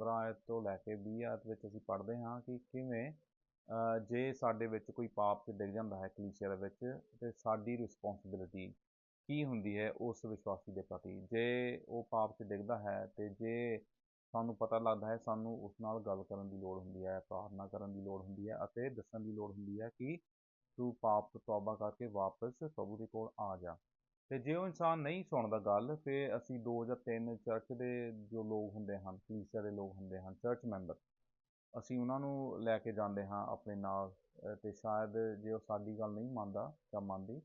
15 ਆਇਤ ਤੋਂ ਲੈ ਕੇ 20 ਆਇਤ ਵਿੱਚ ਅਸੀਂ ਪੜ੍ਹਦੇ ਹਾਂ ਕਿ ਕਿਵੇਂ ਜੇ ਸਾਡੇ ਵਿੱਚ ਕੋਈ ਪਾਪ 'ਚ ਡਿੱਗ ਜਾਂਦਾ ਹੈ ਕਲੀਸਿਆ ਦੇ ਵਿੱਚ, ਤੇ ਸਾਡੀ ਰਿਸਪੌਂਸਿਬਿਲਿਟੀ ਕੀ ਹੁੰਦੀ ਹੈ ਉਸ ਵਿਸ਼ਵਾਸੀ ਦੇ ਪ੍ਰਤੀ? ਜੇ ਉਹ ਪਾਪ 'ਚ ਡਿੱਗਦਾ ਹੈ ਤੇ ਜੇ ਸਾਨੂੰ ਪਤਾ ਲੱਗਦਾ ਹੈ, ਸਾਨੂੰ ਉਸ ਨਾਲ ਗੱਲ ਕਰਨ ਦੀ ਲੋੜ ਹੁੰਦੀ ਹੈ, ਪ੍ਰਾਰਥਨਾ ਕਰਨ ਦੀ ਲੋੜ ਹੁੰਦੀ ਹੈ ਅਤੇ ਦੱਸਣ ਦੀ ਲੋੜ ਹੁੰਦੀ ਹੈ ਕਿ ਤੂੰ ਪਾਪ ਤੋਂ ਤੌਬਾ ਕਰਕੇ ਵਾਪਸ ਪ੍ਰਭੂ ਦੇ ਕੋਲ ਆ ਜਾ। ਤੇ ਜੇ ਉਹ ਇਨਸਾਨ ਨਹੀਂ ਸੁਣਦਾ ਗੱਲ ਫਿਰ ਅਸੀਂ ਦੋ ਜਾਂ ਤਿੰਨ ਚਰਚ ਦੇ ਜੋ ਲੋਕ ਹੁੰਦੇ ਹਨ, ਕਲੀਸਿਆ ਦੇ ਲੋਕ ਹੁੰਦੇ ਹਨ ਚਰਚ ਮੈਂਬਰ ਅਸੀਂ ਉਹਨਾਂ ਨੂੰ ਲੈ ਕੇ ਜਾਂਦੇ ਹਾਂ ਆਪਣੇ ਨਾਲ ਅਤੇ ਸ਼ਾਇਦ ਜੇ ਉਹ ਸਾਡੀ ਗੱਲ ਨਹੀਂ ਮੰਨਦਾ ਜਾਂ ਮੰਨਦੀ,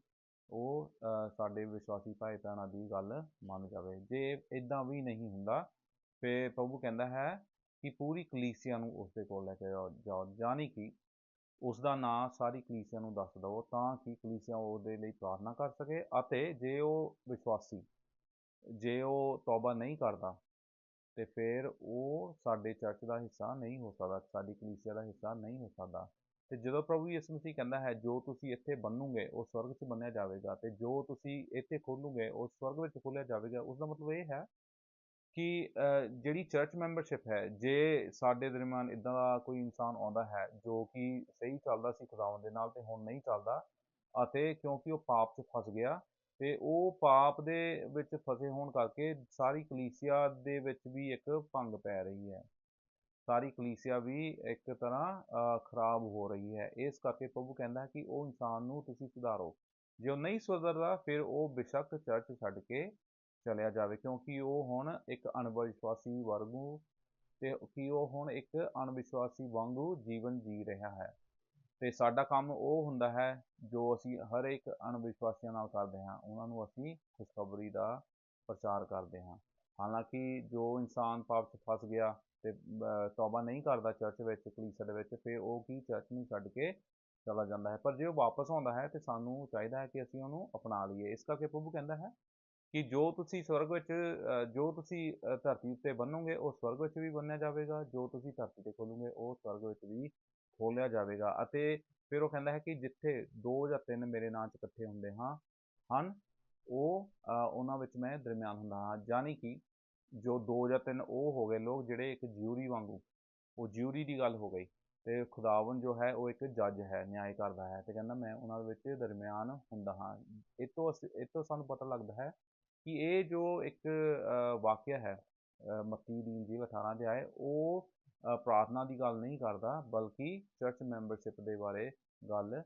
ਉਹ ਸਾਡੇ ਵਿਸ਼ਵਾਸੀ ਭਾਈ ਭੈਣਾਂ ਦੀ ਗੱਲ ਮੰਨ ਜਾਵੇ। ਜੇ ਇਦਾਂ ਵੀ ਨਹੀਂ ਹੁੰਦਾ ਫਿਰ ਪ੍ਰਭੂ ਕਹਿੰਦਾ ਹੈ ਕਿ ਪੂਰੀ ਕਲੀਸਿਆ ਨੂੰ ਉਸ ਦੇ ਕੋਲ ਲੈ ਕੇ ਜਾਓ ਜਾਓ ਯਾਨੀ ਕਿ ਉਸਦਾ ਨਾਂ ਸਾਰੀ ਕਲੀਸਿਆ ਨੂੰ ਦੱਸ ਦਵੋ ਤਾਂ ਕਿ ਕਲੀਸਿਆ ਉਹਦੇ ਲਈ ਪ੍ਰਾਰਥਨਾ ਕਰ ਸਕੇ ਅਤੇ ਜੇ ਉਹ ਵਿਸ਼ਵਾਸੀ, ਜੇ ਉਹ ਤੌਬਾ ਨਹੀਂ ਕਰਦਾ, ਤੇ ਫਿਰ ਉਹ ਸਾਡੇ ਚਰਚ ਦਾ ਹਿੱਸਾ ਨਹੀਂ ਹੋ ਸਕਦਾ, ਸਾਡੀ ਕਲੀਸਿਆ ਦਾ ਹਿੱਸਾ ਨਹੀਂ ਹੋ ਸਕਦਾ। ਤੇ ਜਦੋਂ ਪ੍ਰਭੂ ਯਿਸੂ ਮਸੀਹ ਕਹਿੰਦਾ ਹੈ, ਜੋ ਤੁਸੀਂ ਇੱਥੇ ਬੰਨੋਗੇ, ਉਹ ਸਵਰਗ 'ਚ ਬੰਨਿਆ ਜਾਵੇਗਾ, ਤੇ ਜੋ ਤੁਸੀਂ ਇੱਥੇ ਖੋਲੂਗੇ ਉਹ ਸਵਰਗ ਵਿੱਚ ਖੋਲ੍ਹਿਆ ਜਾਵੇਗਾ ਉਸ ਦਾ ਮਤਲਬ ਇਹ ਹੈ ਕਿ ਜਿਹੜੀ ਚਰਚ ਮੈਂਬਰਸ਼ਿਪ ਹੈ, ਜੇ ਸਾਡੇ ਦਰਮਿਆਨ ਇਦਾਂ ਦਾ ਕੋਈ ਇਨਸਾਨ ਆਉਂਦਾ ਹੈ, ਜੋ ਕਿ ਸਹੀ ਚੱਲਦਾ ਸੀ ਖੁਦਾਵੰਦ ਦੇ ਨਾਲ ਤੇ ਹੁਣ ਨਹੀਂ ਚੱਲਦਾ ਅਤੇ ਕਿਉਂਕਿ ਉਹ ਪਾਪ 'ਚ ਫਸ ਗਿਆ ਤੇ ਉਹ ਪਾਪ ਦੇ ਵਿੱਚ ਫਸੇ ਹੋਣ ਕਰਕੇ ਸਾਰੀ ਕਲੀਸਿਆ ਦੇ ਵਿੱਚ ਵੀ ਇੱਕ ਭੰਗ ਪੈ ਰਹੀ ਹੈ। ਸਾਰੀ ਕਲੀਸਿਆ ਵੀ ਇੱਕ ਤਰ੍ਹਾਂ ਖਰਾਬ ਹੋ ਰਹੀ ਹੈ। ਇਸ ਕਰਕੇ ਪ੍ਰਭੂ ਕਹਿੰਦਾ ਹੈ ਕਿ ਉਹ ਇਨਸਾਨ ਨੂੰ ਤੁਸੀਂ ਸੁਧਾਰੋ। ਜੇ ਉਹ ਨਹੀਂ ਸੁਧਰਦਾ, ਫਿਰ ਉਹ ਬੇਸ਼ੱਕ ਚਰਚ ਛੱਡ ਕੇ ਚਲਿਆ ਜਾਵੇ, ਕਿਉਂਕਿ ਉਹ ਹੁਣ ਇੱਕ ਅਣਵਿਸ਼ਵਾਸੀ ਵਾਂਗੂ ਅਤੇ ਕਿ ਉਹ ਹੁਣ ਇੱਕ ਅਣਵਿਸ਼ਵਾਸੀ ਵਾਂਗੂ ਜੀਵਨ ਜੀ ਰਿਹਾ ਹੈ। ਅਤੇ ਸਾਡਾ ਕੰਮ ਉਹ ਹੁੰਦਾ ਹੈ ਜੋ ਅਸੀਂ ਹਰ ਇੱਕ ਅਣਵਿਸ਼ਵਾਸੀਆਂ ਨਾਲ ਕਰਦੇ ਹਾਂ, ਉਹਨਾਂ ਨੂੰ ਅਸੀਂ ਖੁਸ਼ਖਬਰੀ ਦਾ ਪ੍ਰਚਾਰ ਕਰਦੇ ਹਾਂ। ਹਾਲਾਂਕਿ ਜੋ ਇਨਸਾਨ ਪਾਪ 'ਚ ਫਸ ਗਿਆ ਅਤੇ ਤੌਬਾ ਨਹੀਂ ਕਰਦਾ ਚਰਚ ਵਿੱਚ, ਕਲੀਸਿਆ ਦੇ ਵਿੱਚ ਫਿਰ ਉਹ ਕੀ ਚਰਚ ਨੂੰ ਛੱਡ ਕੇ ਚਲਾ ਜਾਂਦਾ ਹੈ? ਪਰ ਜੇ ਉਹ ਵਾਪਸ ਆਉਂਦਾ ਹੈ ਤਾਂ ਸਾਨੂੰ ਚਾਹੀਦਾ ਹੈ ਕਿ ਅਸੀਂ ਉਹਨੂੰ ਅਪਣਾ ਲਈਏ। ਇਸ ਕਰਕੇ ਪ੍ਰਭੂ ਕਹਿੰਦਾ ਹੈ ਕਿ ਜੋ ਤੁਸੀਂ ਸਵਰਗ ਵਿੱਚ ਅਹ, ਜੋ ਤੁਸੀਂ ਅਹ, ਧਰਤੀ ਉੱਤੇ ਬੰਨੋਗੇ ਉਹ ਸਵਰਗ ਵਿੱਚ ਵੀ ਬੰਨਿਆ ਜਾਵੇਗਾ ਜੋ ਤੁਸੀਂ ਧਰਤੀ ਤੇ ਖੋਲੋਗੇ ਉਹ ਸਵਰਗ ਵਿੱਚ ਵੀ ਖੋਲਿਆ ਜਾਵੇਗਾ। ਅਤੇ ਫਿਰ ਉਹ ਕਹਿੰਦਾ ਹੈ ਕਿ ਜਿੱਥੇ ਦੋ ਜਾਂ ਤਿੰਨ ਮੇਰੇ ਨਾਂ 'ਚ ਇਕੱਠੇ ਹੁੰਦੇ ਹਾਂ ਹਨ ਉਹ ਅਹ, ਉਹਨਾਂ ਵਿੱਚ ਮੈਂ ਦਰਮਿਆਨ ਹੁੰਦਾ ਹਾਂ। ਯਾਨੀ ਕਿ ਜੋ ਦੋ ਜਾਂ ਤਿੰਨ ਉਹ ਹੋ ਗਏ ਲੋਕ ਜਿਹੜੇ ਇੱਕ ਜਿਊਰੀ ਵਾਂਗੂ ਉਹ ਜਿਊਰੀ ਦੀ ਗੱਲ ਹੋ ਗਈ। ਤੇ ਖੁਦਾਵੰ ਜੋ ਹੈ ਉਹ ਇੱਕ ਜੱਜ ਹੈ ਨਿਆਂ ਕਰਦਾ ਹੈ। ਤੇ ਕਹਿੰਦਾ ਮੈਂ ਉਹਨਾਂ ਦੇ ਵਿੱਚ ਦਰਮਿਆਨ ਹੁੰਦਾ ਹਾਂ। ਇਹ ਤੋਂ ਅਸੀਂ ਇਹ ਤੋਂ ਸਾਨੂੰ ਪਤਾ ਲੱਗਦਾ ਹੈ ਕਿ ਇਹ ਜੋ ਇੱਕ ਵਾਕਿਆ ਹੈ ਅਹ, ਮੱਤੀ ਦੀ ਇੰਜੀਲ 18 ਅਧਿਆਏ ਉਹ ਪ੍ਰਾਰਥਨਾ ਦੀ ਗੱਲ ਨਹੀਂ ਕਰਦਾ ਬਲਕਿ ਚਰਚ ਮੈਂਬਰਸ਼ਿਪ ਦੇ ਬਾਰੇ ਗੱਲ